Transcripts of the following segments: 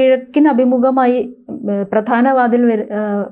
കിഴക്കിന് അഭിമുഖമായി ഏഹ്, പ്രധാന വാതിൽ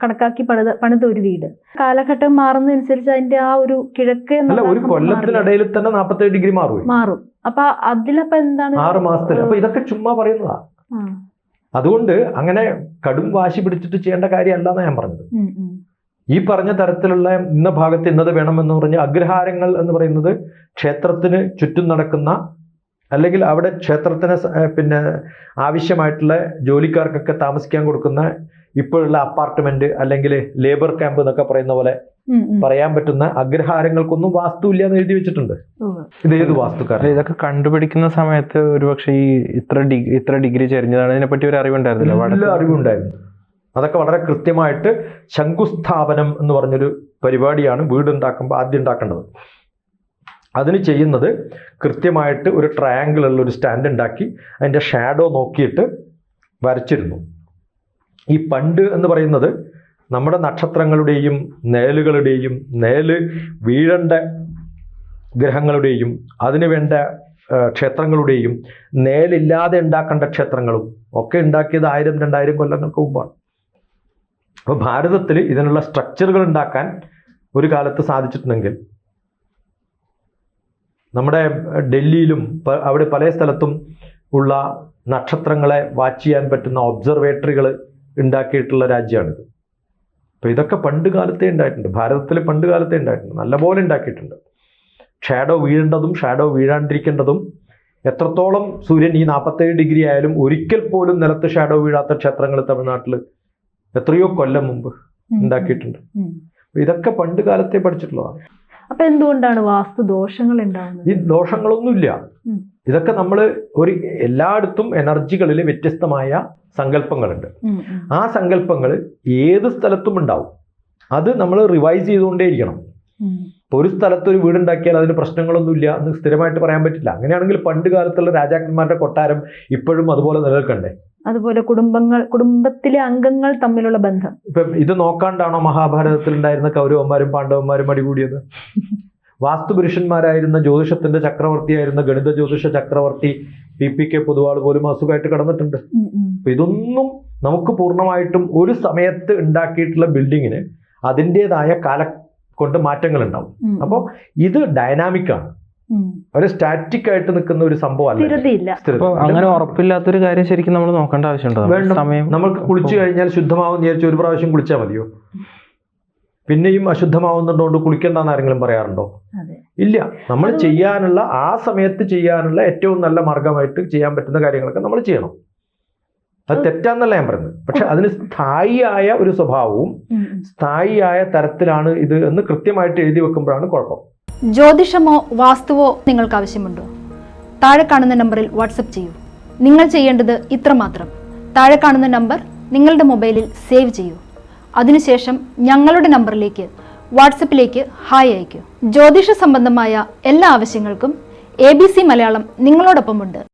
കണക്കാക്കി പണിത പണിത ഒരു വീട്. കാലഘട്ടം മാറുന്നതനുസരിച്ച് അതിന്റെ ആ ഒരു കിഴക്ക് ഒരു. കൊല്ലത്തിനിടയിൽ തന്നെ നാൽപ്പത്തേഴ് ഡിഗ്രി മാറും മാറും. അപ്പൊ അതിലപ്പോ എന്താണ്? ആറ് മാസത്തിൽ അപ്പൊ ഇതൊക്കെ ചുമ്മാ പറയുന്നതാ. അതുകൊണ്ട് അങ്ങനെ കടും വാശി പിടിച്ചിട്ട് ചെയ്യേണ്ട കാര്യമല്ല എന്നാ ഞാൻ പറഞ്ഞത്. ഈ പറഞ്ഞ തരത്തിലുള്ള ഇന്ന ഭാഗത്ത് ഇന്നത് വേണമെന്ന് പറഞ്ഞ അഗ്രഹാരങ്ങൾ എന്ന് പറയുന്നത് ക്ഷേത്രത്തിന് ചുറ്റും നടക്കുന്ന അല്ലെങ്കിൽ അവിടെ ക്ഷേത്രത്തിന് പിന്നെ ആവശ്യമായിട്ടുള്ള ജോലിക്കാർക്കൊക്കെ താമസിക്കാൻ കൊടുക്കുന്ന ഇപ്പോഴുള്ള അപ്പാർട്ട്മെന്റ് അല്ലെങ്കിൽ ലേബർ ക്യാമ്പ് എന്നൊക്കെ പറയുന്ന പോലെ. പറയാൻ പറ്റുന്ന അഗ്രഹാരങ്ങൾക്കൊന്നും വാസ്തു ഇല്ല എന്ന് എഴുതി വെച്ചിട്ടുണ്ട്. ഇത് ഏത് വാസ്തുക്കാരൻ ഇതൊക്കെ കണ്ടുപിടിക്കുന്ന സമയത്ത് ഒരുപക്ഷെ ഈ ഇത്ര ഡിഗ്രി ഇത്ര ഡിഗ്രി ചെരിഞ്ഞതാണ്. ഇതിനെപ്പറ്റി ഒരു അറിവുണ്ടായിരുന്നില്ല വളരെ അറിവുണ്ടായിരുന്നു. അതൊക്കെ വളരെ കൃത്യമായിട്ട് ശംഖുസ്ഥാപനം എന്ന് പറഞ്ഞൊരു പരിപാടിയാണ് വീടുണ്ടാക്കുമ്പോൾ ആദ്യം ഉണ്ടാക്കേണ്ടത്. അതിന് ചെയ്യുന്നത് കൃത്യമായിട്ട് ഒരു ട്രയാങ്കിൾ ഉള്ള ഒരു സ്റ്റാൻഡ് ഉണ്ടാക്കി അതിന്റെ ഷാഡോ നോക്കിയിട്ട് വരച്ചിരുന്നു. ഈ പണ്ട് എന്ന് പറയുന്നത് നമ്മുടെ നക്ഷത്രങ്ങളുടെയും നേലുകളുടെയും നേൽ വീഴേണ്ട ഗ്രഹങ്ങളുടെയും അതിനുവേണ്ട ക്ഷേത്രങ്ങളുടെയും നേലില്ലാതെ ഉണ്ടാക്കേണ്ട ക്ഷേത്രങ്ങളും ഒക്കെ ഉണ്ടാക്കിയത് ആയിരം രണ്ടായിരം കൊല്ലങ്ങൾക്ക് മുമ്പാണ്. അപ്പോൾ ഭാരതത്തിൽ ഇതിനുള്ള സ്ട്രക്ചറുകൾ ഉണ്ടാക്കാൻ ഒരു കാലത്ത് സാധിച്ചിട്ടുണ്ടെങ്കിൽ നമ്മുടെ ഡൽഹിയിലും അവിടെ പല സ്ഥലത്തും ഉള്ള നക്ഷത്രങ്ങളെ വാച്ച് ചെയ്യാൻ പറ്റുന്ന ഒബ്സർവേറ്ററികൾ ഉണ്ടാക്കിയിട്ടുള്ള രാജ്യമാണിത്. അപ്പോൾ ഇതൊക്കെ പണ്ട് കാലത്തേ ഉണ്ടായിട്ടുണ്ട്. ഭാരതത്തിൽ പണ്ട് കാലത്തേ ഉണ്ടായിട്ടുണ്ട്. നല്ലപോലെ ഉണ്ടാക്കിയിട്ടുണ്ട്. ഷാഡോ വീഴേണ്ടതും ഷാഡോ വീഴാണ്ടിരിക്കേണ്ടതും എത്രത്തോളം സൂര്യൻ ഈ നാൽപ്പത്തേഴ് ഡിഗ്രി ആയാലും ഒരിക്കൽ പോലും നിലത്ത് ഷാഡോ വീഴാത്ത ക്ഷേത്രങ്ങൾ തമിഴ്നാട്ടിൽ എത്രയോ കൊല്ലം മുമ്പ് ഉണ്ടാക്കിയിട്ടുണ്ട്. ഇതൊക്കെ പണ്ട് കാലത്തെ പഠിച്ചിട്ടുള്ളതാണ്. അപ്പൊ എന്തുകൊണ്ടാണ് വാസ്തു ദോഷങ്ങൾ ഉണ്ടാവുന്നത് ഈ ദോഷങ്ങളൊന്നുമില്ല. ഇതൊക്കെ നമ്മൾ ഒരു എല്ലായിടത്തും എനർജികളിൽ വ്യത്യസ്തമായ സങ്കല്പങ്ങളുണ്ട്. ആ സങ്കല്പങ്ങൾ ഏത് സ്ഥലത്തും ഉണ്ടാവും. അത് നമ്മൾ റിവൈസ് ചെയ്തുകൊണ്ടേയിരിക്കണം. ഒരു സ്ഥലത്ത് ഒരു വീടുണ്ടാക്കിയാൽ അതിന് പ്രശ്നങ്ങളൊന്നുമില്ല എന്ന് സ്ഥിരമായിട്ട് പറയാൻ പറ്റില്ല. അങ്ങനെയാണെങ്കിൽ പണ്ട് കാലത്തുള്ള രാജാക്കന്മാരുടെ കൊട്ടാരം ഇപ്പോഴും അതുപോലെ നിലനിൽക്കണ്ടേ? അതുപോലെ കുടുംബങ്ങൾ കുടുംബത്തിലെ അംഗങ്ങൾ തമ്മിലുള്ള ബന്ധം. ഇപ്പം ഇത് നോക്കാണ്ടാണോ മഹാഭാരതത്തിൽ ഉണ്ടായിരുന്ന കൗരവന്മാരും പാണ്ഡവന്മാരും അടികൂടിയത്? വാസ്തുപുരുഷന്മാരായിരുന്ന ജ്യോതിഷത്തിന്റെ ചക്രവർത്തിയായിരുന്ന ഗണിത ജ്യോതിഷ ചക്രവർത്തി പി പി കെ പൊതുവാൾ പോലും അസുഖമായിട്ട് കടന്നിട്ടുണ്ട്. അപ്പൊ ഇതൊന്നും നമുക്ക് പൂർണമായിട്ടും ഒരു സമയത്ത് ഉണ്ടാക്കിയിട്ടുള്ള ബിൽഡിങ്ങിന് അതിന്റെതായ കാല കൊണ്ട് മാറ്റങ്ങൾ ഉണ്ടാവും അപ്പോൾ ഇത് ഡൈനാമിക് ആണ്. ഉം. ഒരു സ്റ്റാറ്റിക് ആയിട്ട് നിൽക്കുന്ന ഒരു സംഭവം അങ്ങനെ ഉറപ്പില്ലാത്തൊരു കാര്യം ശരിക്കും നമ്മൾ നോക്കേണ്ട ആവശ്യമുണ്ടോ. സമയം നമ്മൾക്ക് കുളിച്ചു കഴിഞ്ഞാൽ ശുദ്ധമാവും വിചാരിച്ച് ഒരു പ്രാവശ്യം കുളിച്ചാൽ മതിയോ? പിന്നെയും അശുദ്ധമാവുന്നുണ്ടോണ്ട് കുളിക്കണ്ടെന്ന് ആരെങ്കിലും പറയാറുണ്ടോ? ഇല്ല. നമ്മൾ ചെയ്യാനുള്ള ആ സമയത്ത് ചെയ്യാനുള്ള ഏറ്റവും നല്ല മാർഗമായിട്ട് ചെയ്യാൻ പറ്റുന്ന കാര്യങ്ങളൊക്കെ നമ്മൾ ചെയ്യണം. അത് തെറ്റാന്നല്ല ഞാൻ പറയുന്നത്. പക്ഷെ അതിന് സ്ഥായിയായ ഒരു സ്വഭാവവും. സ്ഥായിയായ തരത്തിലാണ് ഇത് എന്ന് കൃത്യമായിട്ട് എഴുതി വെക്കുമ്പോഴാണ് കുഴപ്പം. ജ്യോതിഷമോ വാസ്തുവോ നിങ്ങൾക്ക് ആവശ്യമുണ്ടോ? താഴെ കാണുന്ന നമ്പറിൽ വാട്സപ്പ് ചെയ്യൂ. നിങ്ങൾ ചെയ്യേണ്ടത് ഇത്രമാത്രം. താഴെ കാണുന്ന നമ്പർ നിങ്ങളുടെ മൊബൈലിൽ സേവ് ചെയ്യൂ. അതിനുശേഷം ഞങ്ങളുടെ നമ്പറിലേക്ക് വാട്സപ്പിലേക്ക് ഹായ് അയയ്ക്കൂ. ജ്യോതിഷ സംബന്ധമായ എല്ലാ ആവശ്യങ്ങൾക്കും എ ബി സി മലയാളം നിങ്ങളോടൊപ്പമുണ്ട്.